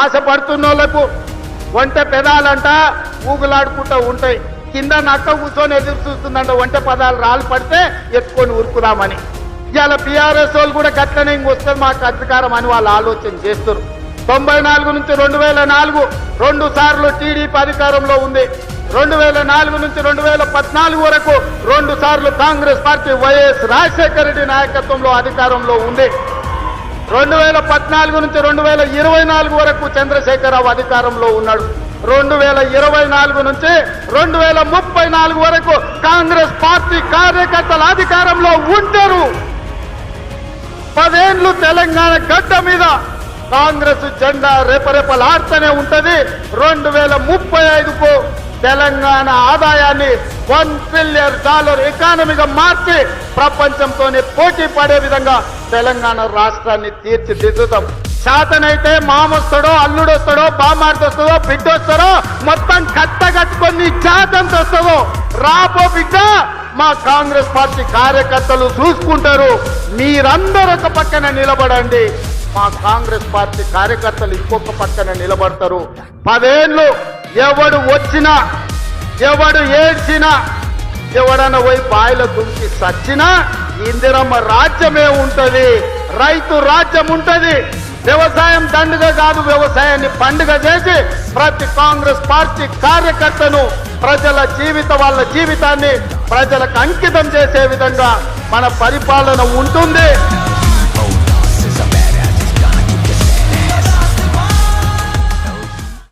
ఆశపడుతున్న వాళ్ళకు వంట పెదాలంట ఊగులాడుకుంటూ ఉంటాయి. కింద నక్క కూర్చొని ఎదురు చూస్తుందంట వంట పదాలు రాళ్ళు పడితే ఎత్తుకొని ఉరుకుదామని. ఇవాళ బీఆర్ఎస్ వాళ్ళు కూడా గట్లనే ఇంక మాకు అధికారం అని వాళ్ళు ఆలోచన చేస్తారు తొంభై నాలుగు నుంచి రెండు వేల నాలుగు రెండు సార్లు టీడీపీ అధికారంలో ఉంది. రెండు వేల నాలుగు నుంచి రెండు వేల పద్నాలుగు వరకు రెండు సార్లు కాంగ్రెస్ పార్టీ వైఎస్ రాజశేఖర రెడ్డి నాయకత్వంలో అధికారంలో ఉంది. రెండు వేల పద్నాలుగు నుంచి రెండు వేల ఇరవై నాలుగు వరకు చంద్రశేఖరరావు అధికారంలో ఉన్నాడు. రెండు వేల ఇరవై నాలుగు నుంచి రెండు వేల ముప్పై నాలుగు వరకు కాంగ్రెస్ పార్టీ కార్యకర్తల అధికారంలో ఉంటారు పదేండ్లు తెలంగాణ గడ్డ మీద కాంగ్రెస్ జెండా రెపరెపలాడుతూనే ఉంటది. రెండు వేల ముప్పై ఐదుకు తెలంగాణ ఆదాయాన్ని వన్ ట్రిలియన్ డాలర్ ఎకానమీగా మార్చి ప్రపంచంతోనే పోటీ పడే విధంగా తెలంగాణ రాష్ట్రాన్ని తీర్చిదిద్దుతాం. శాతనైతే మామొస్తాడో అల్లుడు వస్తాడో బామార్ది వస్తుందో బిడ్డ వస్తాడో మొత్తం కట్ట కట్టుకొని జాతంతో వస్తుందో రాబో బిడ్డ మా కాంగ్రెస్ పార్టీ కార్యకర్తలు చూసుకుంటారు. మీరందరూ ఒక పక్కన నిలబడండి. మా కాంగ్రెస్ పార్టీ కార్యకర్తలు ఇంకొక పక్కన నిలబడతారు. పదేళ్ళు ఎవడు వచ్చినా ఎవడు ఏడ్చినా ఎవడన్నా పోయి బాయిలో దుంకి సచ్చినా ఇందిరమ్మ రాజ్యమే ఉంటది రైతు రాజ్యం ఉంటది. వ్యవసాయం దండుగ కాదు వ్యవసాయాన్ని పండుగ చేసి ప్రతి కాంగ్రెస్ పార్టీ కార్యకర్తను ప్రజల జీవిత వాళ్ళ జీవితాన్ని ప్రజలకు అంకితం చేసే విధంగా మన పరిపాలన ఉంటుంది.